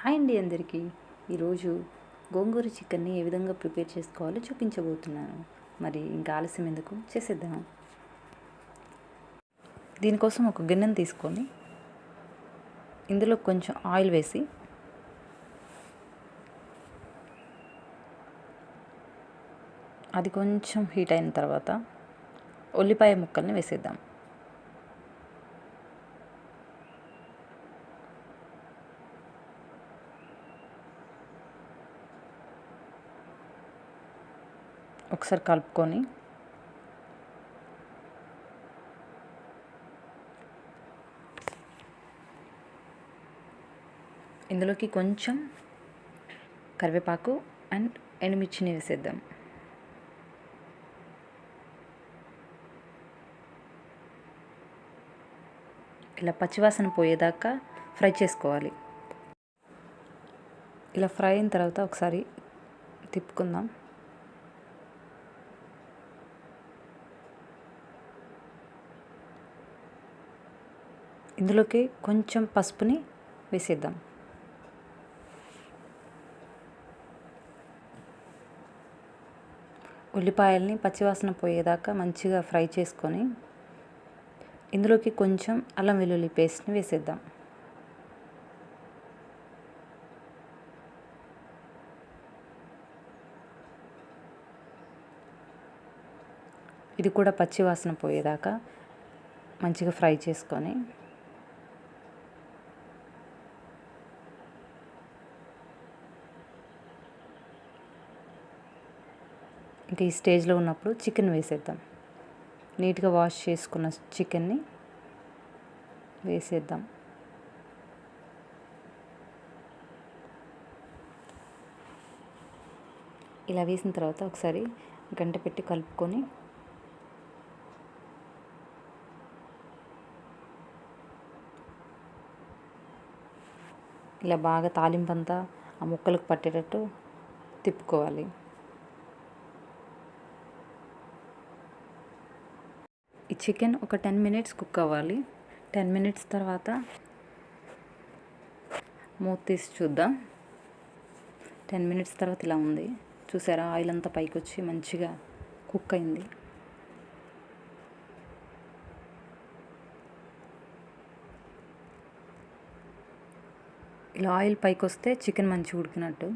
Hi అండి అందరికీ. ఈరోజు గోంగూర చికెన్ని ఏ విధంగా ప్రిపేర్ చేసుకోవాలో చూపించబోతున్నాను. మరి ఇంకా ఆలస్యం ఎందుకు? చేసేద్దాం. దీనికోసం ఒక గిన్నెను తీసుకొని ఇందులో కొంచెం ఆయిల్ వేసి అది కొంచెం హీట్ అయిన తర్వాత ఉల్లిపాయ ముక్కల్ని వేసేద్దాం. ఒకసారి కలుపుకొని. ఇందులోకి కొంచెం కరివేపాకు అండ్ ఎండుమిర్చిని వేసేద్దాం. ఇలా పచ్చివాసన పోయేదాకా ఫ్రై చేసుకోవాలి. ఇలా ఫ్రై అయిన తర్వాత ఒకసారి తిప్పుకుందాం. ఇందులోకి కొంచెం పసుపుని వేసేద్దాం. ఉల్లిపాయల్ని పచ్చివాసన పోయేదాకా మంచిగా ఫ్రై చేసుకొని ఇందులోకి కొంచెం అల్లం వెల్లుల్లి పేస్ట్ని వేసేద్దాం. ఇది కూడా పచ్చివాసన పోయేదాకా మంచిగా ఫ్రై చేసుకొని ఇంకా ఈ స్టేజ్లో ఉన్నప్పుడు చికెన్ వేసేద్దాం. నీట్గా వాష్ చేసుకున్న చికెన్ని వేసేద్దాం. ఇలా వేసిన తర్వాత ఒకసారి గంట పెట్టి కలుపుకొని ఇలా బాగా తాలింపంతా ఆ ముక్కలకు పట్టేటట్టు తిప్పుకోవాలి. ఈ చికెన్ ఒక టెన్ మినిట్స్ కుక్ అవ్వాలి. టెన్ మినిట్స్ తర్వాత మూత తీసి చూద్దాం. టెన్ మినిట్స్ తర్వాత ఇలా ఉంది. చూసారా? ఆయిల్ అంతా పైకి వచ్చి మంచిగా కుక్ అయింది. ఇలా ఆయిల్ పైకి వస్తే చికెన్ మంచిగా ఉడికినట్టు.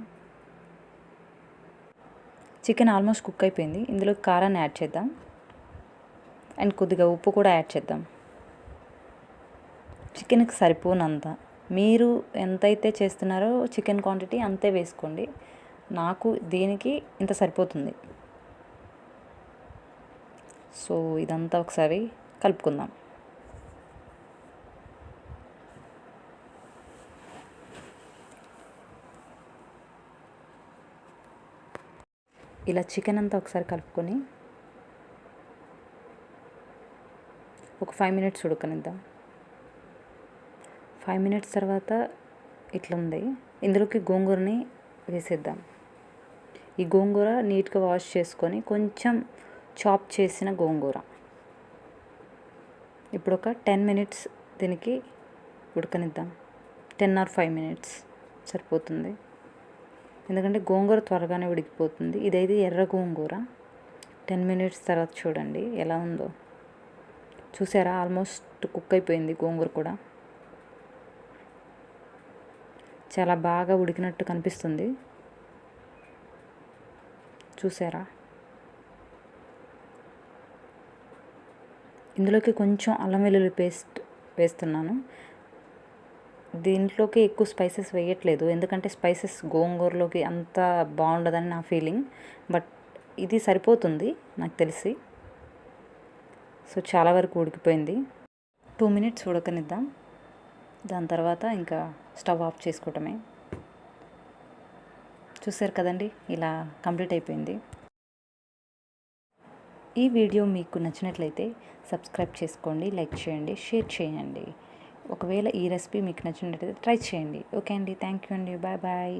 చికెన్ ఆల్మోస్ట్ కుక్ అయిపోయింది. ఇందులో కారాన్ని యాడ్ చేద్దాం. అండ్ కొద్దిగా ఉప్పు కూడా యాడ్ చేద్దాం. చికెన్కి సరిపోనంత. మీరు ఎంతైతే చేస్తున్నారో చికెన్ క్వాంటిటీ అంతే వేసుకోండి. నాకు దీనికి ఇంత సరిపోతుంది. సో ఇదంతా ఒకసారి కలుపుకుందాం. ఇలా చికెన్ అంతా ఒకసారి కలుపుకొని ఒక ఫైవ్ మినిట్స్ ఉడకనిద్దాం ఫైవ్ మినిట్స్ తర్వాత ఇట్లుంది. ఇందులోకి గోంగూరని వేసేద్దాం. ఈ గోంగూర నీట్గా వాష్ చేసుకొని కొంచెం చాప్ చేసిన గోంగూర. ఇప్పుడు ఒక టెన్ మినిట్స్ దీనికి ఉడకనిద్దాం టెన్ ఆర్ ఫైవ్ మినిట్స్ సరిపోతుంది. ఎందుకంటే గోంగూర త్వరగానే ఉడికిపోతుంది. ఇదైతే ఎర్ర గోంగూర. టెన్ మినిట్స్ తర్వాత చూడండి ఎలా ఉందో. చూసారా? ఆల్మోస్ట్ కుక్ అయిపోయింది గోంగూర కూడా. చాలా బాగా ఉడికినట్టు కనిపిస్తుంది. చూసారా? ఇందులోకి కొంచెం అల్లం వెల్లుల్లి పేస్ట్ వేస్తున్నాను. దీంట్లోకి ఎక్కువ స్పైసెస్ వేయట్లేదు. ఎందుకంటే స్పైసెస్ గోంగూరలోకి అంత బాగుండదని నా ఫీలింగ్. బట్ ఇది సరిపోతుంది నాకు తెలిసి. సో చాలా వరకు ఉడికిపోయింది. టూ మినిట్స్ ఉడకనిద్దాం. దాని తర్వాత ఇంకా స్టవ్ ఆఫ్ చేసుకోవటమే. చూసారు కదండి ఇలా కంప్లీట్ అయిపోయింది. ఈ వీడియో మీకు నచ్చినట్లయితే సబ్స్క్రైబ్ చేసుకోండి లైక్ చేయండి షేర్ చేయండి. ఒకవేళ ఈ రెసిపీ మీకు నచ్చినట్లయితే ట్రై చేయండి. ఓకే అండి థ్యాంక్ యూ అండి బాయ్ బాయ్.